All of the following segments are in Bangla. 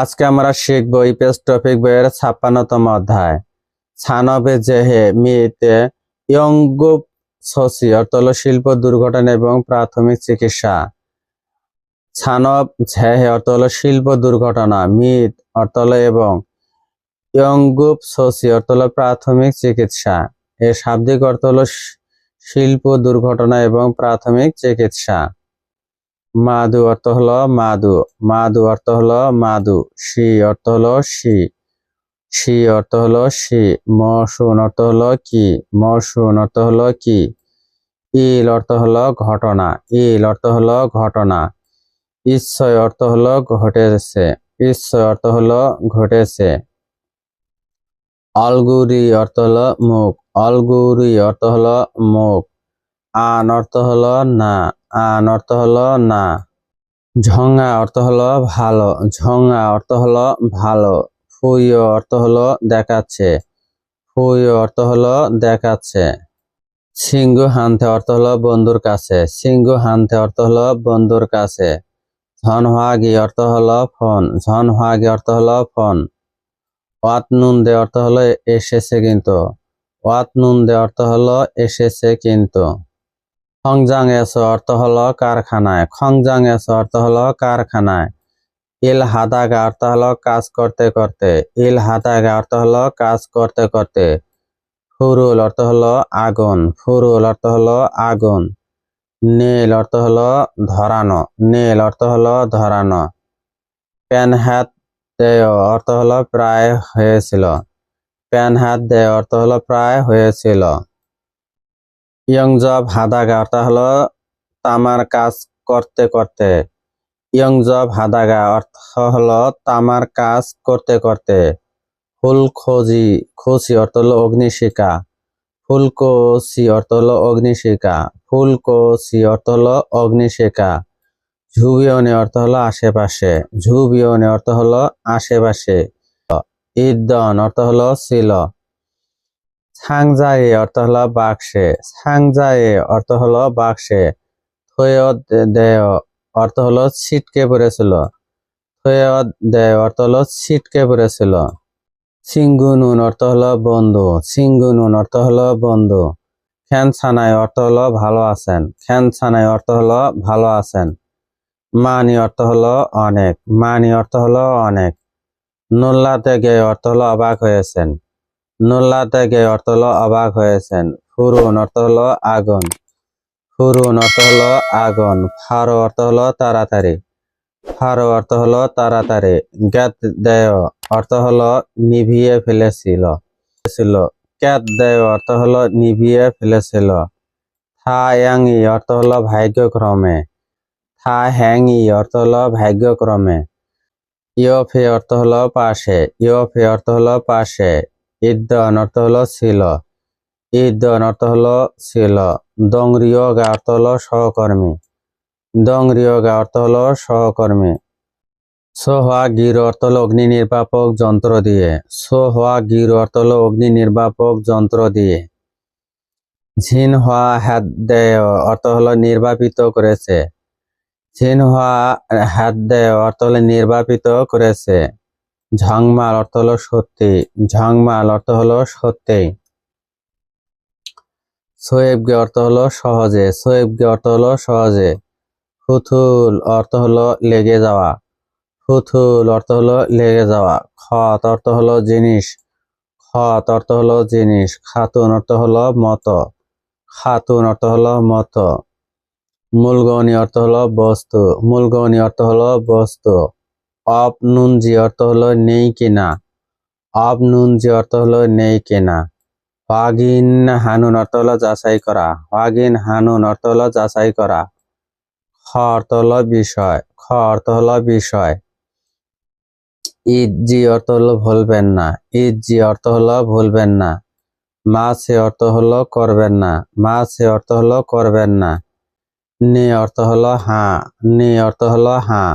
আজকে আমরা শিখব ইপিএস টপিক বইয়ের ছাপ্পান্নতম অধ্যায়। ছানবে জেহে মিতে ইয়ঙ্গুপ অর্থ হলো শিল্প দুর্ঘটনা এবং প্রাথমিক চিকিৎসা। ছানব ঝেহে অর্থ হলো শিল্প দুর্ঘটনা, মিত অর্থ হলো এবং ইয়ঙ্গুপ অর্থ হলো প্রাথমিক চিকিৎসা। এর শাব্দিক অর্থ হলো শিল্প, দুর্ঘটনা এবং প্রাথমিক চিকিৎসা। মাদু অর্থ হলো মাদু মাদু অর্থ হলো মাদু শি অর্থ হলো শি শি অর্থ হলো শি মশুন অর্থ হলো কি মশুন অর্থ হলো কি ইল অর্থ হলো ঘটনা ইল অর্থ হলো ঘটনা ঈশ্বয় অর্থ হলো ঘটেছে ঈশ্বয় অর্থ হলো ঘটেছে অলগুরি অর্থ হলো মুখ অলগুরি অর্থ হলো মুখ আন অর্থ হলো না আন অর্থ হলো না ঝঙ্গা অর্থ হলো ভালো ঝঙ্গা অর্থ হলো ভালো ফুইয় অর্থ হলো দেখাচ্ছে ফুইয় অর্থ হলো দেখাচ্ছে সিংহু হানতে অর্থ হলো বন্ধুর কাছে সিংহু হানতে অর্থ হলো বন্ধুর কাছে ঝনহাগি অর্থ হলো ফোন ঝনহাগি অর্থ হলো ফোন ওয়াত নুন দে অর্থ হলো এসেছে কিন্তু ওয়াত নুন দে অর্থ হলো এসেছে কিন্তু খংজাং এস অর্থ হলো কারখানায় খংজাং এস অর্থ হলো কারখানায় ইল হাদাগা অর্থ হল কাজ করতে করতে ইল হাদাগা অর্থ হলো কাজ করতে করতে ফুরুল অর্থ হল আগুন ফুরুল অর্থ হল আগুন নীল অর্থ হলো ধরানো নীল অর্থ হলো ধরানো প্যান হাত দেয় অর্থ হল প্রায় হয়েছিল প্যান হাত দেয় অর্থ হল প্রায় হয়েছিল ইয়ংজব হাদাগা অর্থ হলো তামার কাজ করতে করতে। ইয়ং ইয়ংজব হাদাগা অর্থ হলো তামার কাজ করতে করতে। ফুল খোঁজি খোসি অর্থ হলো অগ্নিশিখা। ফুলকোসি অর্থ হলো অগ্নিশিখা। ফুলকোসি অর্থ হলো অগ্নিশিখা। ঝুবিয়নে অর্থ হলো আশেপাশে। ঝুবিয়নে অর্থ হলো আশেপাশে। ইদন অর্থ হলো ছিল। ছাংজায়ে অর্থ হলো বাক্সে ছাংজায়ে অর্থ হলো বাক্সে থয় দেয় অর্থ হলো ছিটকে পড়েছিল থয় দেয় অর্থ হলো ছিটকে পড়েছিল সিঙ্গুনুন অর্থ হলো বন্ধু সিঙ্গুনুন অর্থ হলো বন্ধু খ্যান ছানায় অর্থ হলো ভালো আছেন খ্যান ছানায় অর্থ হলো ভালো আছেন মানি অর্থ হলো অনেক মানি অর্থ হলো অনেক নোল্লাতে গিয়ে অর্থ হলো অবাক হয়েছেন নোল্লাতে গিয়ে অর্থ হলো অবাক হয়েছেন। ফুরুন অর্থ হলো আগুন। ফুরুন অর্থ হলো আগুন। ফারো অর্থ হলো তাড়াতাড়ি। ফারো অর্থ হলো তাড়াতাড়ি। গ্যাত দেয় অর্থ হলো নিভিয়ে ফেলেছিল। ছিল। ক্যাত দেয় অর্থ হলো নিভিয়ে ফেলেছিল। ইয়াংই অর্থ হলো ভাগ্যক্রমে। থা হ্যাংই অর্থ হলো ভাগ্যক্রমে। ইয়ফে অর্থ হলো পাশে। ইয়ফে অর্থ হলো পাশে। ইদ্দন অর্থ হলো ছিল ইদ্দন অর্থ হলো ছিল দংরিয়গা অর্থ হলো সহকর্মী। দংরিয়গা অর্থ হলো সহকর্মী। সোহা গির অর্থ হলো অগ্নি নির্বাপক যন্ত্র দিয়ে। সোহা গির অর্থ হলো অগ্নি নির্বাপক যন্ত্র দিয়ে। ঝিন হওয়া হাত দেয় অর্থ হলো নির্বাপিত করেছে। ঝিন হওয়া হাত দেয় অর্থ হলো নির্বাপিত করেছে। ঝংমাল অর্থ হলো সত্যি ঝংমাল অর্থ হলো সত্যি সোয়েবগে অর্থ হলো সহজে সোয়েবগে অর্থ হলো সহজে ফুথুল অর্থ হলো লেগে যাওয়া ফুথুল অর্থ হলো লেগে যাওয়া খত অর্থ হলো জিনিস খত অর্থ হলো জিনিস খাতুন অর্থ হলো মত খাতুন অর্থ হলো মত মূলগণী অর্থ হলো বস্তু মূলগণী অর্থ হলো বস্তু অপ নুনজি অর্থ হলো নেই কিনা অপ নুনজি অর্থ হলো নেই কিনা ওয়াগিন হানুন অর্থ হলো যাচাই করা ওয়াগিন হানুন অর্থ হলো যাচাই করা খ অর্থ হলো বিষয় খ অর্থ হলো বিষয় ঈদ জি অর্থ হলো ভুলবেন না ঈদ জি অর্থ হলো ভুলবেন না মা সে অর্থ হলো করবেন না মা সে অর্থ হলো করবেন না নে অর্থ হলো হ্যাঁ নে অর্থ হলো হ্যাঁ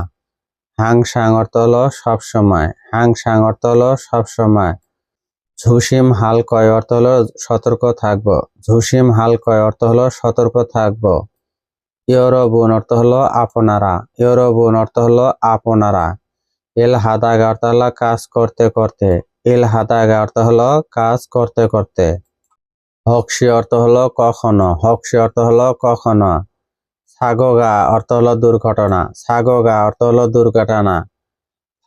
হাং সাং অর্থ হলো সব সময় হাং সাং অর্থ হলো সব সময় ঝুসিম হাল কয় অর্থ হলো সতর্ক থাকব ঝুসিম হাল কয় অর্থ হলো সতর্ক থাকব ইয়রবুন অর্থ হলো আপনারা ইয়রবুন অর্থ হলো আপনারা ইল হাদাগা অর্থ হলো কাজ করতে করতে ইল হাদাগা অর্থ হলো কাজ করতে করতে হকসি অর্থ হলো কখনো হকসি অর্থ হলো কখনো সাগোগা অর্থ হলো দুর্ঘটনা সাগোগা অর্থ হলো দুর্ঘটনা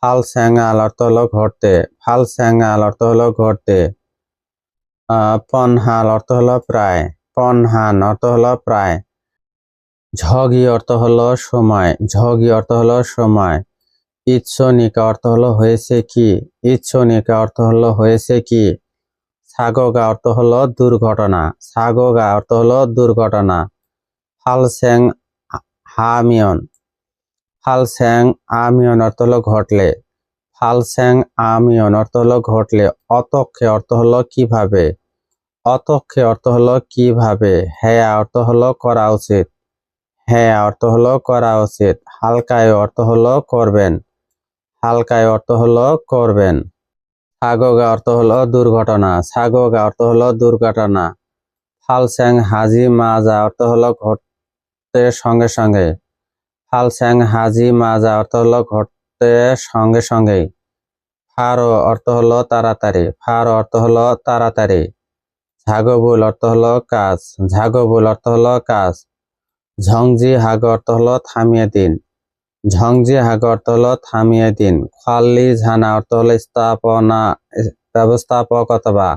ফাল স্যাঙ্গাল অর্থ হলো ঘটতে ফাল স্যাঙ্গাল অর্থ হলো ঘটতে পনহাল অর্থ হলো প্রায় পনহান অর্থ হলো প্রায় ঝগি অর্থ হলো সময় ঝগি অর্থ হলো সময় ইচ্ছনিকা অর্থ হলো হয়েছে কি ইচ্ছনিকা অর্থ হলো হয়েছে কি সাগোগা অর্থ হলো দুর্ঘটনা সাগোগা অর্থ হলো দুর্ঘটনা ফালস্যাং হামিয়ন ফালস্যাং আমিয়ন অর্থ হলো ঘটলে ফালস্যাং আমিয়ন অর্থ হলো ঘটলে অতক্ষে অর্থ হলো কীভাবে অতক্ষে অর্থ হলো কীভাবে হ্যাঁ অর্থ হলো করা উচিত হ্যাঁ অর্থ হলো করা উচিত হালকায় অর্থ হলো করবেন হালকায় অর্থ হলো করবেন সাগোগা অর্থ হলো দুর্ঘটনা সাগোগা অর্থ হলো দুর্ঘটনা ফালস্যাং হাজি মাজা অর্থ হলো ঘটতে সঙ্গে সঙ্গে। ফালস্যাং হাজি মাজা অর্থ হলো ঘটতে সঙ্গে সঙ্গেই। ফারো অর্থ হলো তাড়াতাড়ি। ফারো অর্থ হলো তাড়াতাড়ি। ঝাগবুল অর্থ হলো কাজ। ঝাগবুল অর্থ হলো কাজ। ঝংজি হাগ অর্থ হলো থামিয়ে দিন। ঝংজি হাগ অর্থ হলো থামিয়ে দিন। খালি ঝানা অর্থ হলো স্থাপনা, ব্যবস্থাপক অথবা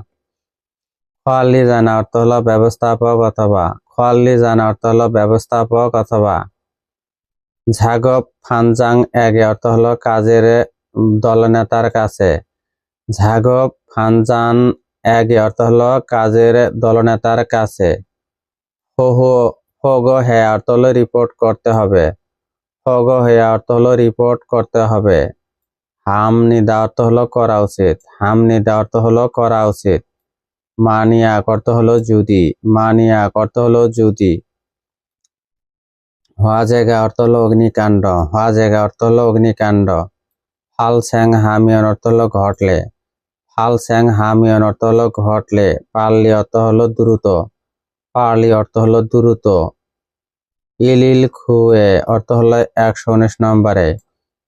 খালি জানা অর্থ হলো ব্যবস্থাপক অথবা খালি জানা অর্থ হলো ব্যবস্থাপক অথবা। ঝাগপ ফানজাং এগে অর্থ হলো কাজের দলনেতার কাছে। ঝাগপ ফানজান এগে অর্থ হলো কাজের দলনেতার কাছে। হো ফগ অর্থ হলো রিপোর্ট করতে হবে। ফগ হে অর্থ হলো রিপোর্ট করতে হবে। হাম নিদা অর্থ হলো করা উচিত। হাম নিদা অর্থ হলো করা উচিত। মানিয়াক অর্থ হলো যদি মানিয়াক অর্থ হলো যদি। হওয়া জায়গা অর্থ হলো অগ্নিকাণ্ড, হওয়া জায়গা অর্থ হলো অগ্নিকাণ্ড। ফাল স্যাং হামিয়ন অর্থ হলো ঘটলে। ফাল স্যাং হামিয়ন অর্থ হলো ঘটলে, পারলি অর্থ হলো দ্রুত। পারলি অর্থ হলো দ্রুত। ইলিল খুয়ে অর্থ হলো একশো উনিশ নম্বরে।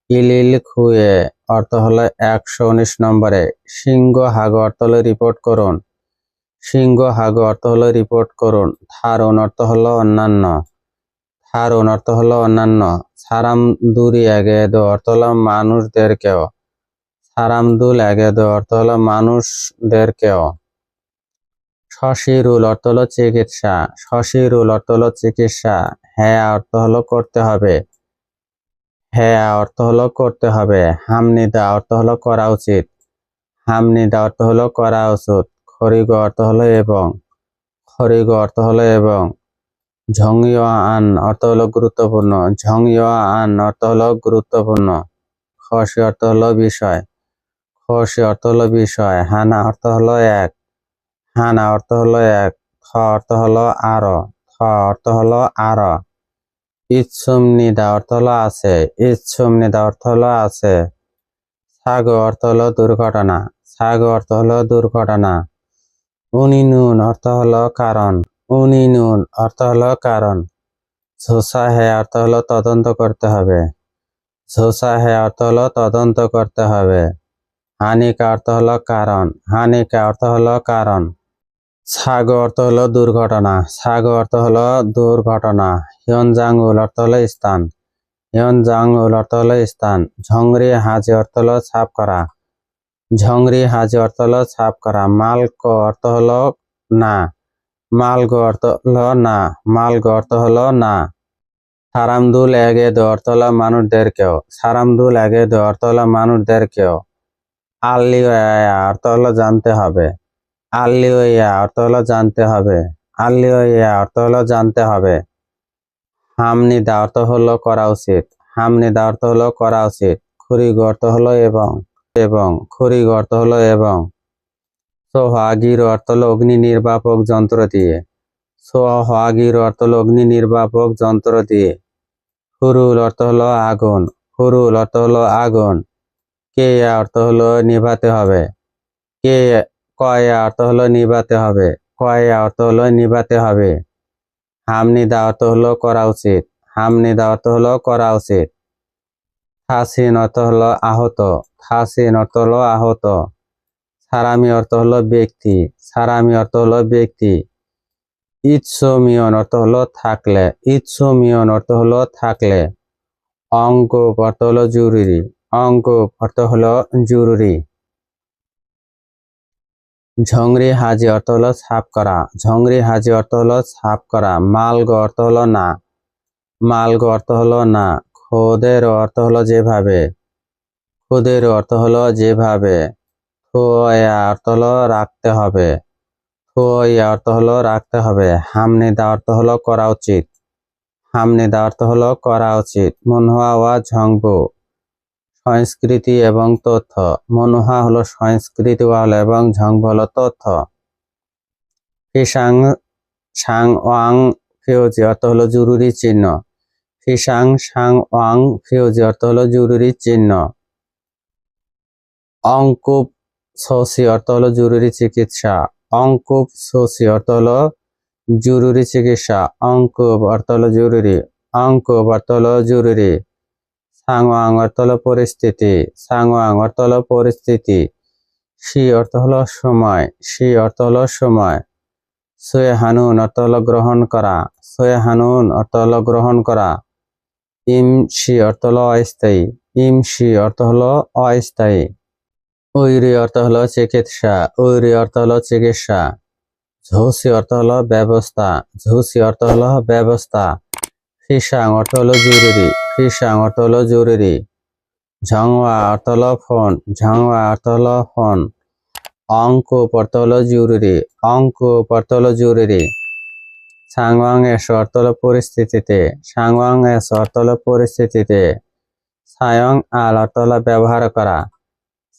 ইলিল খুয়ে অর্থ হলো একশো উনিশ নম্বরে। সিংহ হাগ অর্থ হলো রিপোর্ট করুন। সিংহ হাগ অর্থ হলো রিপোর্ট করুন থারুন অর্থ হলো অন্যান্য থারুন অর্থ হলো অন্যান্য সারাম দুরি আগে দো অর্থ হলো মানুষদেরকেও সারাম দুল আগে দো অর্থ হলো মানুষদেরকেও শশিরুল অর্থ হলো চিকিৎসা শশিরুল অর্থ হলো চিকিৎসা হ্যাঁ অর্থ হলো করতে হবে হ্যাঁ অর্থ হলো করতে হবে হামনিদা অর্থ হলো করা উচিত হামনিদা অর্থ হলো করা উচিত খরিগ অর্থ হলো এবং খরিগ অর্থ হলো এবং ঝংইয় আন অর্থ হলো গুরুত্বপূর্ণ ঝংইয় আন অর্থ হলো গুরুত্বপূর্ণ খসি অর্থ হলো বিষয় খসি অর্থ হলো বিষয় হানা অর্থ হলো এক হানা অর্থ হলো এক থ অর্থ হলো আরও থ অর্থ হলো আরও ইচ্ছুম নিদা অর্থ হলো আছে ইচ্ছুম নিদা অর্থ হলো আছে সাগ অর্থ হলো দুর্ঘটনা সাগ অর্থ হলো দুর্ঘটনা উনি নুন অর্থ হলো কারণ উনি নুন অর্থ হলো কারণ ঝোসা হে অর্থ হলো তদন্ত করতে হবে ঝোসা হে অর্থ হলো তদন্ত করতে হবে হানিকা অর্থ হলো কারণ হানিকা অর্থ হলো কারণ সাগ অর্থ হলো দুর্ঘটনা সাগ অর্থ হলো দুর্ঘটনা হিয়নজাঙ্গুল অর্থ হলো স্থান হিয়নজাঙ্গুল অর্থ হলো স্থান ঝংরি হাজি অর্থ হলো ছাপ করা ঝংরি হাজি অর্থ হলো ছাপ করা মালক অর্থ হলো না মালগ অর্থ হলো না মালগ অর্থ হলো না সারামদুল এগে দে অর্থ হলো মানুষদেরকেও সারামদুল এগে দে অর্থ হলো মানুষদেরকেও আল্লি অর্থ হলো জানতে হবে আল্লি অর্থ হলো জানতে হবে আল্লি অর্থ হলো জানতে হবে হামনি দা অর্থ হলো করা উচিত হামনি দা অর্থ হলো করা উচিত খুরিগ অর্থ হলো এবং এবং খুরিগ অর্থ হলো এবং সোহাগির অর্থ হলো অগ্নি নির্বাপক যন্ত্র দিয়ে সোহাগির অর্থ হলো অগ্নি নির্বাপক যন্ত্র দিয়ে হুরুল অর্থ হলো আগুন হুরুল অর্থ হলো আগুন কে অর্থ হলো নিভাতে হবে কে কয়া অর্থ হলো নিভাতে হবে কয়া অর্থ হলো নিভাতে হবে হামনি দা অর্থ হলো করা উচিত হামনি দা অর্থ হলো করা উচিত থাসিন অর্থ হলো আহত থাসিন অর্থ হলো আহত সারামি অর্থ হলো ব্যক্তি সারামি অর্থ হলো ব্যক্তি ইৎসমিয়ন অর্থ হলো থাকলে ইৎসমিয়ন অর্থ হলো থাকলে অঙ্ক অর্থ হলো জরুরি অঙ্ক অর্থ হলো জরুরি ঝংরি হাজি অর্থ হলো সাফ করা ঝংরি হাজি অর্থ হলো সাফ করা মালগ অর্থ হলো না মালগ অর্থ হলো না খোদের অর্থ হলো যেভাবে। খোদের অর্থ হলো যেভাবে। থোয়া অর্থ হলো রাখতে হবে। থোয়া অর্থ হলো রাখতে হবে। হামনিদা অর্থ হলো করা উচিত। হামনিদা অর্থ হলো করা উচিত। মনহুয়া ওয়া ঝংবু। সংস্কৃতি এবং তথ্য। মনোহা হলো সংস্কৃতি হলো এবং ঝংব হলো তথ্য। ফিসাং, সাং ওয়াং ফিউজি অর্থ হলো জরুরি চিহ্ন। ফিসাং সাং ওয়াং ফিউজি অর্থ হলো জরুরি চিহ্ন অঙ্কুপ সসি অর্থ হলো জরুরি চিকিৎসা অঙ্কুপ সসি অর্থ হলো জরুরি চিকিৎসা অঙ্কুপ অর্থ হলো জরুরি অঙ্কুপ অর্থ হলো জরুরি সাংওয়াং অর্থ হলো পরিস্থিতি সাংওয়াং অর্থ হলো পরিস্থিতি সি অর্থ হলো সময় সি অর্থ হলো সময় সোয়ে হানুন অর্থ হলো গ্রহণ করা সোয়ে হানুন অর্থ হলো গ্রহণ করা ইম সি অর্থ হলো অস্থায়ী ইম সি অর্থ হলো অস্থায়ী ঐরি অর্থ হলো চিকিৎসা ঐরি অর্থ হলো চিকিৎসা ঝৌসি অর্থ হলো ব্যবস্থা ঝৌসি অর্থ হলো ব্যবস্থা ফিসাং অর্থ হলো জরুরি ফিসাং অর্থ হলো জরুরি ঝংওয়া অর্থ হলো ফোন ঝংওয়া অর্থ হলো ফোন অঙ্ক অর্থ হলো জরুরি অঙ্ক অর্থ হলো জরুরি সাংওয়াং অর্থ হলো পরিস্থিতিতে সাংওয়াং অর্থ হলো পরিস্থিতিতে, সায়ং আল অর্থ হলো ব্যবহার করা।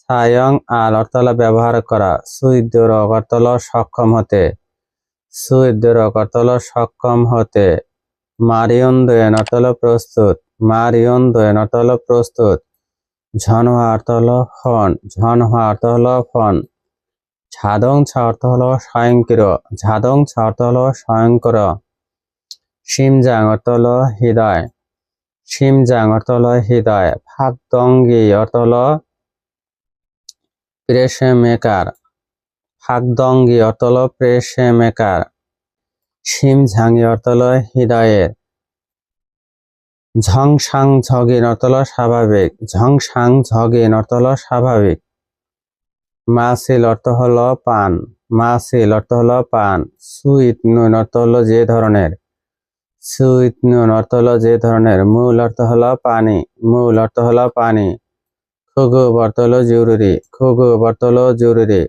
সায়ং আল অর্থ হলো ব্যবহার করা সুইদ্যর হলো সক্ষম হতে। সুইদ্যর হলো সক্ষম হতে। মারিয়ন দয়ন অর্থ হলো প্রস্তুত। মারিয়ন দয়ন অর্থ হলো প্রস্তুত। ঝনহা অর্থ হলো ফন ঝনহা অর্থ হলো ফন ঝাদং ছা অর্থ হলো স্বয়ংক্রিয়। ঝাদং ছা অর্থ হলো স্বয়ংক্রিয়। সিমজাং অর্থ হৃদয়। সিমজাং অর্থ হলো হৃদয়। ফাকদঙ্গি অর্থ হলো প্রেসে মেকার ফাকদঙ্গি অর্থ হলো প্রেসে মেকার অর্থ হলো হৃদয়ের। ঝংসাং ঝগিন অর্থ হলো স্বাভাবিক। ঝংসাং ঝগিন অর্থ স্বাভাবিক। মাসিল অর্থ হলো পান মাসিল অর্থ হলো পান সুইট নুন অর্থ হলো যে ধরনের সুইট নুন অর্থ হলো যে ধরনের মূল অর্থ হলো পানি মূল অর্থ হলো পানি খুগু অর্থ হলো জরুরি খুগু অর্থ হলো জরুরি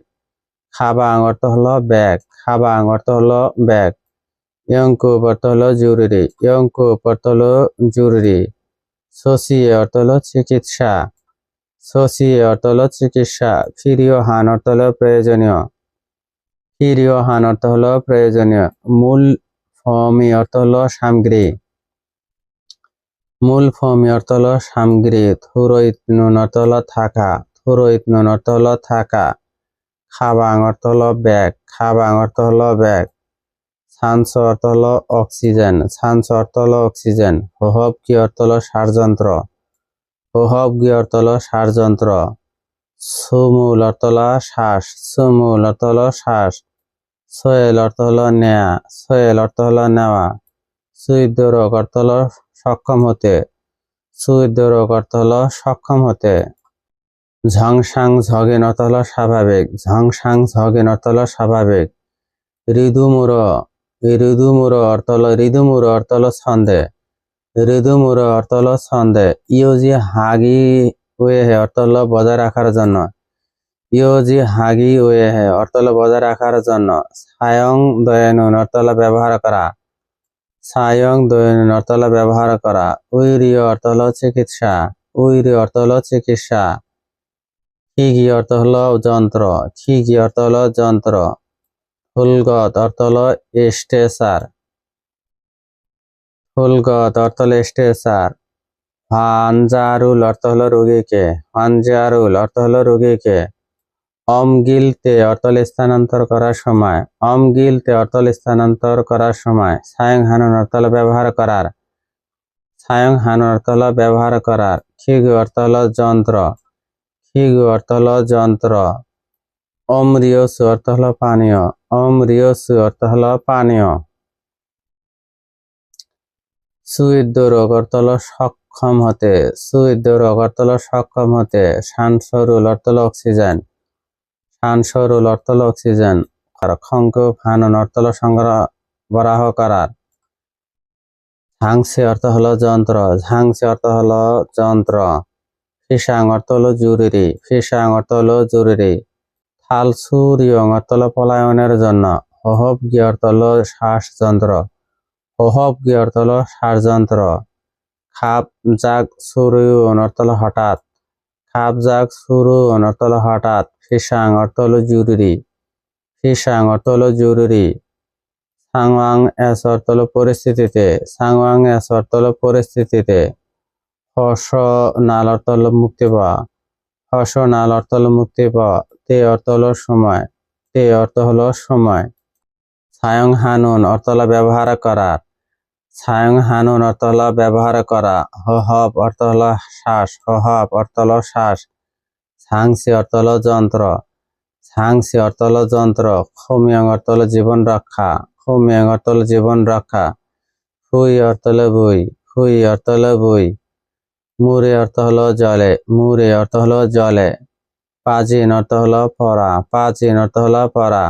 খাবাং অর্থ হলো ব্যাগ খাবাং অর্থ হলো ব্যাগ ইয়ঙ্কু অর্থ হলো জরুরি ইয়ঙ্কু অর্থ হলো জরুরি শশিয়ে অর্থ হলো চিকিৎসা শশিয়ে অর্থ হলো চিকিৎসা ফিরিয় হান অর্থ হলো প্রয়োজনীয়। ফিরিয় হান অর্থ হলো প্রয়োজনীয়। মূল ফমি অর্থ হলো সামগ্রী। মূল ফমি অর্থ হলো সামগ্রী। থুরৈত নুন অর্থ হলো থাকা। থুরৈত নুন অর্থ হলো থাকা। খাবাং অর্থ হলো ব্যাগ। খাবাং অর্থ হলো ব্যাগ। সান্স অর্থ হলো অক্সিজেন। সান্স অর্থ হলো অক্সিজেন। হোহব কি অর্থ হলো ষড়যন্ত্র হোহব হলো ষড়যন্ত্র সুমূল অর্থ শ্বাস সুমূল অর্থ শ্বাস। সোয়েল অর্থ হলো নেয়া সোয়েল অর্থ হলো নেওয়া। সুইদ্যরক অর্থ হলো সক্ষম হতে সুইদ্যরক অর্থ হলো সক্ষম হতে। ঝংসাং ঝগেন অর্থ হলো স্বাভাবিক, ঝংসাং ঝগেন অর্থ হলো স্বাভাবিক। ঋদুমুর ঋদুমুর অর্থ হলো ঋদুমুর অর্থ হলো ছন্দে। ঋদুমুর অর্থ হলো ছন্দে ইয়োজি হাগি ওয়ে অর্থ হলো বজায় রাখার জন্য ইয়োজি হাগি ওয়ে অর্থ হলো বজায় রাখার জন্য। সায়ং দয়ানুন অর্থ হলো ব্যবহার করা সায়ং দয়ানুন অর্থ হলো ব্যবহার করা উইরি অর্থ চিকিৎসা। উইরি অর্থ হলো চিকিৎসা। খিগি অর্থ হলো যন্ত্র খিগি অর্থ হলো যন্ত্র ফুলগত অর্থ হলো স্টেসার ফুলগত অর্থ হলো স্টেসার হানজারুল অর্থ হলো রোগীকে হানজারুল অর্থ হলো রোগীকে অমগিলতে অর্থ হলো স্থানান্তর করার সময় অমগিলতে অর্থ হলো স্থানান্তর করার সময় সায়ং হানুন অর্থ হলো ব্যবহার করার সায়ং হান অর্থ হলো ব্যবহার করার খিগু অর্থ হলো যন্ত্র খিগু অর্থ হলো যন্ত্র অমৃয়সু অর্থ হলো পানীয় অম অমৃয়সু অর্থ হলো পানীয় সুইদ্য রোগ অর্থ হলো সক্ষম হতে সুইদ্য রোগ অর্থ সক্ষম হতে শানসরুল অর্থ হলো অক্সিজেন শানসরুল অর্থ হলো অক্সিজেন খঙ্ক ফানন অর্থ হলো সংগ্রহ, বরাহ করার। ঝাংসি অর্থ হলো যন্ত্র, ঝাংসি অর্থ হলো যন্ত্র। ফিসাং অর্থ হলো জরুরি, ফিসাং অর্থ হলো জরুরি। থাল সুরিয়ং অর্থ হলো পলায়নের জন্য হহব গি অর্থ হলো শ্বাসযন্ত্র। হহব গি অর্থ শ্বাসযন্ত্র খাপ জাগ সুরুয়ন অর্থ হলো হঠাৎ। খাপ জাগ সুরুয়ন অর্থ হলো হঠাৎ। ফিসাং অর্থ জরুরি ফিসাং অর্থ জরুরি সাংওয়াং এস অর্থ পরিস্থিতিতে সাংওয়াং এস অর্থ পরিস্থিতিতে হর্ষ নাল অর্থ মুক্তি পাওয়া হর্ষ নাল অর্থ মুক্তি পাওয়া তে অর্থ সময়। তে অর্থ হলো সময়। সায়ং হানুন অর্থ হলো ব্যবহার করার সায়ং হানুন অর্থ হলো ব্যবহার করা। হহব অর্থ শ্বাস, হহব অর্থ হলো শ্বাস। সাংসি অর্থ হলো যন্ত্র। সাংসি অর্থ হলো যন্ত্র। খমিয়ং অর্থ হলো জীবন রক্ষা। খমিয়ং অর্থ হলো জীবন রক্ষা। ফুই অর্থ হলো বই। ফুই অর্থ হলো বই। মুরে অর্থ হলো জলে। মুরে অর্থ হলো জলে। পাজিন অর্থ হলো পড়া পাজিন অর্থ হলো পড়া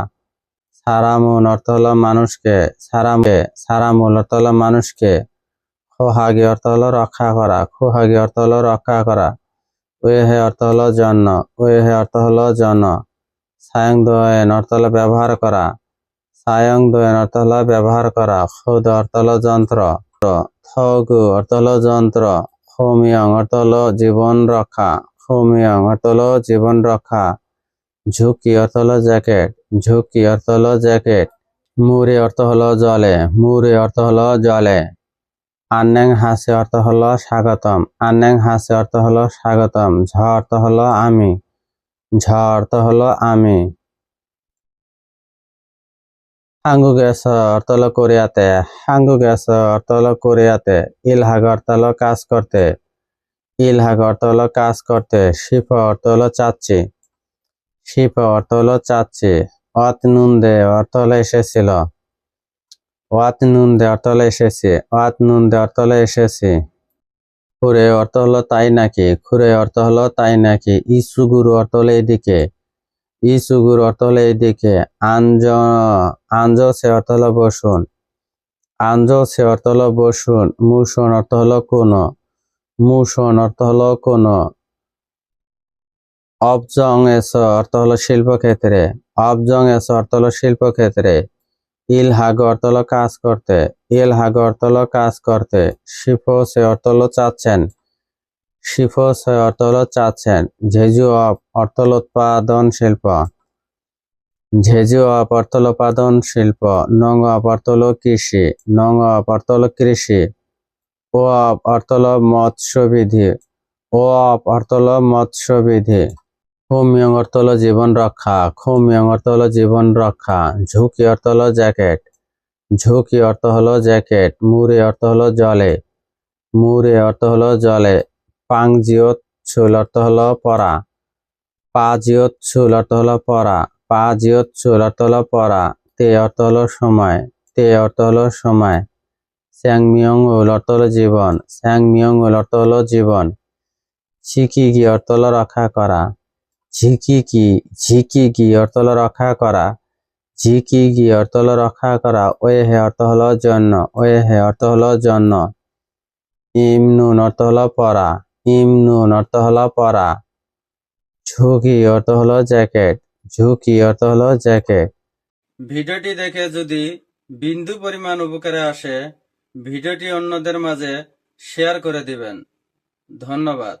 সারামুন অর্থ হলো মানুষকে সারামে সারামুল অর্থ হলো মানুষকে, খোহাগি অর্থ হলো রক্ষা করা, খোহাগি অর্থ হলো রক্ষা করা। ওয়েহে অর্থ হলো জন্য ওয়েহে অর্থ হলো জন্য। সায়ং দোয়েন অর্থ হলো ব্যবহার করা। সায়ং দোয়েন অর্থ হলো ব্যবহার করা। খুদ অর্থ হলো যন্ত্র। থগু অর্থ হলো যন্ত্র। খমিয়ং অর্থ হলো জীবন রক্ষা। খমিয়ং অর্থ হলো জীবন রক্ষা। ঝুঁকি অর্থ হলো জ্যাকেট ঝুঁকি অর্থ হলো জ্যাকেট মুরে অর্থ হলো জলে মুরে অর্থ হলো জলে আন্যাং হাসে অর্থ হলো স্বাগতম আন্যাং হাসে অর্থ হলো স্বাগতম ঝ অর্থ হলো আমি ঝ অর্থ হলো আমি হাঙ্গু গ্যাস অর্থ হলো কোরিয়াতে হাঙ্গু গ্যাস অর্থ হলো কোরিয়াতে ইলহাগ অর্থ হলো কাজ করতে ইলহাগ অর্থ হলো কাজ করতে শিফ অর্থ হলো চাচ্ছি শিফ অর্থ হলো চাচ্ছি অত নুন্দে অর্থ হলো এসেছিল ওয়াত নুন্দে অর্থ হলো এসেছি ওয়াত নুন্দে অর্থ হলো এসেছি খুরে অর্থ হলো তাই নাকি খুরে অর্থ হলো তাই নাকি ইসুগুরু অর্থ হলো এদিকে ইসুগুরু অর্থ হলো এদিকে আঞ্জ আঞ্জ সে অর্থ হলো বসুন আঞ্জ সে অর্থ হলো বসুন মুসন অর্থ হলো কোন মুসন অর্থ হলো কোন অবজং এস অর্থ হলো শিল্পক্ষেত্রে অবজং এস অর্থ হলো শিল্পক্ষেত্রে ইল হাগ অর্থ হলো কাজ করতে ইল হাগ অর্থ হলো কাজ করতে শিফো সে অর্থ হলো চাচ্ছেন শিফো সে অর্থ হলো চাচ্ছেন ঝেজু অপ অর্থ হলো উৎপাদন শিল্প ঝেজু অপ অর্থ হলো উৎপাদন শিল্প নং অপ অর্থ হলো কৃষি নং অপ অর্থ হলো কৃষি ও অপ অর্থ হলো মৎস্যবিধি ও অপ অর্থ হলো মৎস্যবিধি খোমিয়ং অর্থ হলো জীবন রক্ষা খোমিয়ং অর্থ হলো জীবন রক্ষা ঝুঁকি অর্থ হলো জ্যাকেট ঝুঁকি অর্থ হলো জ্যাকেট মুরে অর্থ হলো জলে মুরে অর্থ হলো জলে পাংজিয়ত ছুল অর্থ হলো পরা পাজিয়ত ছুল অর্থ হলো পরা পাজিয়ত ছুল অর্থ হলো পরা তে অর্থ হলো সময় তে অর্থ হলো সময় স্যাং মিয়ং উল অর্থ হলো জীবন স্যাং মিয়ং উল অর্থ হলো জীবন ছিকি গি অর্থ হলো রক্ষা করা ঝিকি কি? ঝিকি কি অর্থ হলো রক্ষা করা? ঝিকি কি অর্থ হলো রক্ষা করা? ওয়ে হে অর্থ হলো জন্য। ওয়ে হে অর্থ হলো জন্য। ইমনুন অর্থ হলো পরা। ইমনুন অর্থ হলো পরা। ঝুঁকি অর্থ হলো জ্যাকেট। ঝুঁকি অর্থ হলো জ্যাকেট। ভিডিওটি দেখে যদি বিন্দু পরিমাণ উপকারে আসে, ভিডিওটি অন্যদের মাঝে শেয়ার করে দিবেন। ধন্যবাদ।